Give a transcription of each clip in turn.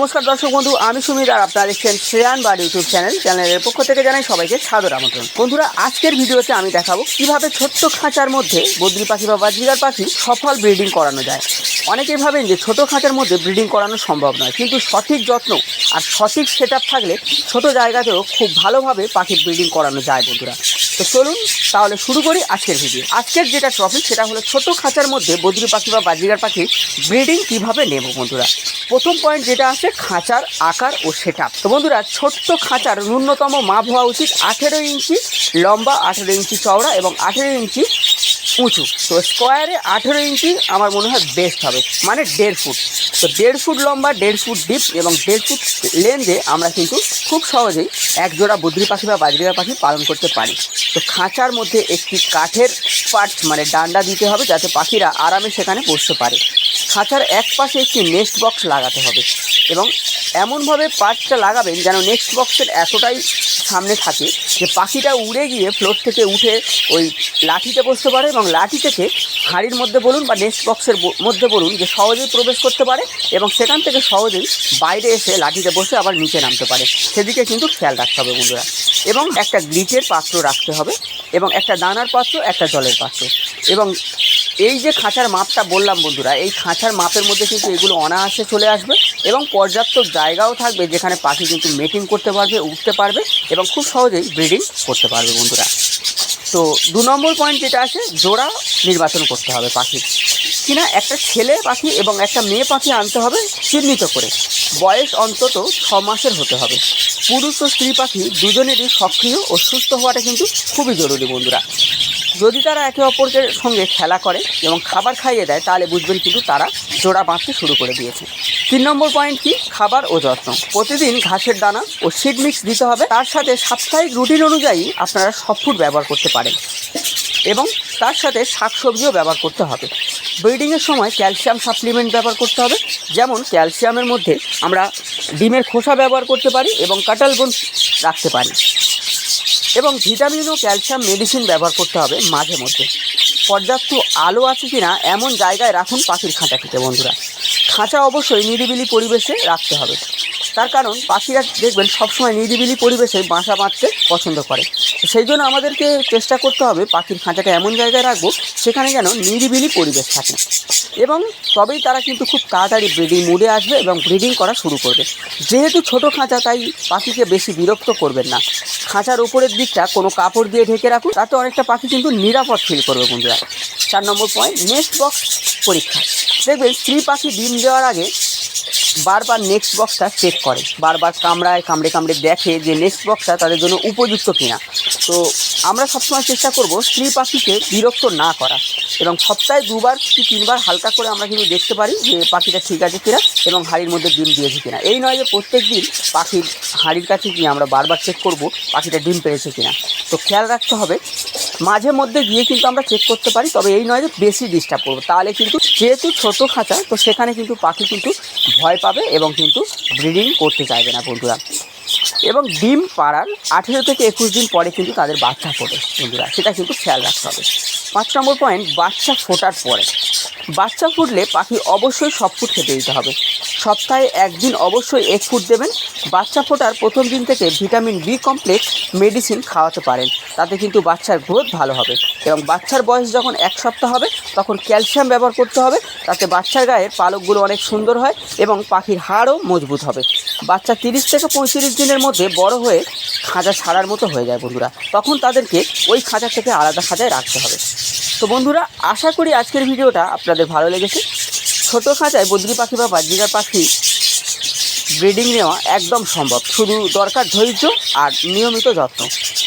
নমস্কার দর্শক বন্ধু, আমি সুমিত আর আপনারা দেখছেন শ্রেয়ান বার ইউটিউব চ্যানেল। চ্যানেলের পক্ষ থেকে জানাই সবাইকে সাদর আমন্ত্রণ। বন্ধুরা, আজকের ভিডিওতে আমি দেখাবো কীভাবে ছোট্ট খাঁচার মধ্যে বদ্রি পাখি বা বাজরিগার পাখি সফল ব্রিডিং করানো যায়। অনেকেই ভাবেন যে ছোটো খাঁচার মধ্যে ব্রিডিং করানো সম্ভব নয়, কিন্তু সঠিক যত্ন আর সঠিক সেট থাকলে ছোট জায়গাতেও খুব ভালোভাবে পাখির ব্রিডিং করানো যায় বন্ধুরা। তো চলুন তাহলে শুরু করি আজকের ভিডিও আজকের যেটা টপিক সেটা হলো ছোট খাঁচার মধ্যে বদ্রি পাখি বা বাজিগার পাখি ব্রিডিং কীভাবে নেব বন্ধুরা? প্রথম পয়েন্ট যেটা আছে খাঁচার আকার ও সেট তো বন্ধুরা, ছোট্ট খাঁচার ন্যূনতম মাপ হওয়া উচিত আঠেরো ইঞ্চি, লম্বা আঠেরো ইঞ্চি চওড়া এবং আঠেরো ইঞ্চি উঁচু। তো স্কোয়ারে আঠেরো ইঞ্চি আমার মনে হয় বেস্ট হবে মানে দেড় ফুট। তো দেড় ফুট লম্বা, দেড় ফুট ডিপ এবং দেড় ফুট লেন্থে আমরা কিন্তু খুব সহজেই এক জোড়া বদ্রি পাখি বা বাজরিয়া পাখি পালন করতে পারি। তো খাঁচার মধ্যে একটি কাঠের পার্ট মানে ডান্ডা দিতে হবে যাতে পাখিরা আরামে সেখানে বসতে পারে। খাঁচার এক পাশে একটি নেক্সট বক্স লাগাতে হবে। এবং এমনভাবে পার্টটা লাগাবেন যেন নেক্সট বক্সের এতটাই সামনে থাকে যে পাখিটা উড়ে গিয়ে ফ্লোর থেকে উঠে ওই লাঠিতে বসতে পারে এবং লাঠি থেকে হাঁড়ির মধ্যে বলুন বা নেক্সট বক্সের মধ্যে বলুন যে সহজেই প্রবেশ করতে পারে এবং সেখান থেকে সহজেই বাইরে এসে লাঠিতে বসে আবার নিচে নামতে পারে। সেদিকে কিন্তু খেয়াল রাখতে হবে বন্ধুরা। এবং একটা গ্লিচের পাত্র রাখতে হবে এবং একটা দানার পাত্র, একটা জলের পাত্র। এবং এই যে খাঁচার মাপটা বললাম বন্ধুরা, এই খাঁচার মাপের মধ্যে কিন্তু এগুলো অনায়াসে চলে আসবে এবং পর্যাপ্ত জায়গাও থাকবে যেখানে পাখি কিন্তু মেটিং করতে পারবে, উঠতে পারবে এবং খুব সহজেই ব্রিডিং করতে পারবে বন্ধুরা। তো দু নম্বর পয়েন্ট যেটা আছে, জোড়া নির্বাচন করতে হবে পাখির। কিনা একটা ছেলে পাখি এবং একটা মেয়ে পাখি আনতে হবে চিহ্নিত করে। বয়স অন্তত ছ মাসের হতে হবে। পুরুষ ও স্ত্রী পাখি দুজনেরই সক্রিয় ও সুস্থ হওয়াটা কিন্তু খুবই জরুরি বন্ধুরা। যদি তারা একে অপরের সঙ্গে খেলা করে এবং খাবার খাইয়ে দেয়, তাহলে বুঝবেন কিন্তু তারা জোড়া বাঁধতে শুরু করে দিয়েছে। তিন নম্বর পয়েন্ট কি? খাবার ও যত্ন। প্রতিদিন ঘাসের দানা ও সিড মিক্স দিতে হবে। তার সাথে সাপ্তাহিক রুটিন অনুযায়ী আপনারা সব ফুড ব্যবহার করতে পারেন এবং তার সাথে শাকসবজিও ব্যবহার করতে হবে। ব্রিডিংয়ের সময় ক্যালসিয়াম সাপ্লিমেন্ট ব্যবহার করতে হবে। যেমন ক্যালসিয়ামের মধ্যে আমরা ডিমের খোসা ব্যবহার করতে পারি এবং কাটাল বোন রাখতে পারি। এবং ভিটামিন ও ক্যালসিয়াম মেডিসিন ব্যবহার করতে হবে মাঝে মধ্যে। পর্যাপ্ত আলো আছে কি না এমন জায়গায় রাখুন পাখির খাঁচা খেতে বন্ধুরা। খাঁচা অবশ্যই নিরিবিলি পরিবেশে রাখতে হবে। তার কারণ পাখিরা দেখবেন সবসময় নিরিবিলি পরিবেশে বাসা বাঁধতে পছন্দ করে। সেই জন্য আমাদেরকে চেষ্টা করতে হবে পাখির খাঁচাটা এমন জায়গায় রাখব সেখানে যেন নিরিবিলি পরিবেশ থাকে। এবং তবেই তারা কিন্তু খুব তাড়াতাড়ি ব্রিডিং মুডে আসবে এবং ব্রিডিং করা শুরু করবে। যেহেতু ছোট খাঁচা, তাই পাখিকে বেশি বিরক্ত করবেন না। খাঁচার উপরের দিকটা কোনো কাপড় দিয়ে ঢেকে রাখুন, তাতে অনেকটা পাখি কিন্তু নিরাপদ ফিল করবে বন্ধুরা। চার নম্বর পয়েন্ট নেক্সট বক্স পরীক্ষা। দেখবেন স্ত্রী পাখি ডিম দেওয়ার আগে বারবার নেক্সট বক্সটা চেক করে। বারবার কামড়ায়, কামড়ে কামড়ে দেখে যে নেক্সট বক্সটা তাদের জন্য উপযুক্ত কিনা। তো আমরা সবসময় চেষ্টা করব স্ত্রী পাখিকে বিরক্ত না করা। এবং সপ্তাহে দুবার কি তিনবার হালকা করে আমরা কিন্তু দেখতে পারি যে পাখিটা ঠিক আছে কিনা এবং হাড়ির মধ্যে ডিম দিয়েছে কিনা। এই নয় যে প্রত্যেক দিন পাখির হাড়ির কাছে গিয়ে আমরা বারবার চেক করব পাখিটা ডিম পেরেছে কিনা। তো খেয়াল রাখতে হবে মাঝে মধ্যে গিয়ে কিন্তু আমরা চেক করতে পারি, তবে এই নয় যে বেশি ডিস্টার্ব করব। তাহলে কিন্তু যেহেতু ছোটো খাঁচা, তো সেখানে কিন্তু পাখি কিন্তু ভয় পাবে এবং কিন্তু ব্রিডিং করতে চাইবে না বন্ধুরা। এবং ডিম পাড়ার আঠেরো থেকে একুশ দিন পরে কিন্তু তাদের বাচ্চা ফোটে বন্ধুরা, সেটা কিন্তু খেয়াল রাখতে হবে। পাঁচ নম্বর পয়েন্ট বাচ্চা ফোটার পরে। বাচ্চা ফুটলে পাখি অবশ্যই সব ফুট খেতে দিতে হবে। সপ্তাহে একদিন অবশ্যই এক ফুট দেবেন। বাচ্চা ফোটার প্রথম দিন থেকে ভিটামিন বি কমপ্লেক্স মেডিসিন খাওয়াতে পারেন। তাতে কিন্তু বাচ্চার গ্রোথ ভালো হবে এবং বাচ্চার বয়স যখন এক সপ্তাহ হবে, তখন ক্যালসিয়াম ব্যবহার করতে হবে। তাতে বাচ্চার গায়ের পালকগুলো অনেক সুন্দর হয় এবং পাখির হাড়ও মজবুত হবে। বাচ্চা তিরিশ থেকে পঁয়ত্রিশ দিনের মধ্যে বড় হয়ে খাঁচা ছাড়ার মতো হয়ে যায় বন্ধুরা। তখন তাদেরকে ওই খাঁচা থেকে আলাদা খাঁচায় রাখতে হবে। তো বন্ধুরা, আশা করি আজকের ভিডিওটা আপনাদের ভালো লেগেছে। ছোটো খাঁচায় বদ্রি পাখি বা বাজরিকার পাখি ব্রিডিং নেওয়া একদম সম্ভব। শুধু দরকার ধৈর্য আর নিয়মিত যত্ন।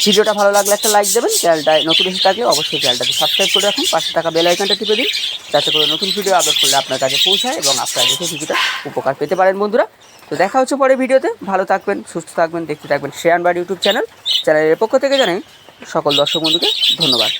ভিডিওটা ভালো লাগলে একটা লাইক দেবেন, চ্যানেলটায় নতুন এসে থাকলে অবশ্যই চ্যানেলটাকে সাবস্ক্রাইব করে রাখুন। পাশে থাকা বেল আইকনটা টিপে দিন, যাতে করে নতুন ভিডিও আপলোড করলে আপনার কাছে পৌঁছায় এবং আপনার দেখে ভিডিওটা উপকার পেতে পারেন বন্ধুরা। তো দেখা হচ্ছে পরে ভিডিওতে। ভালো থাকবেন, সুস্থ থাকবেন, দেখতে থাকবেন শেয়ার বার ইউটিউব চ্যানেল চ্যানেলের পক্ষ থেকে জানাই সকল দর্শক বন্ধুকে ধন্যবাদ।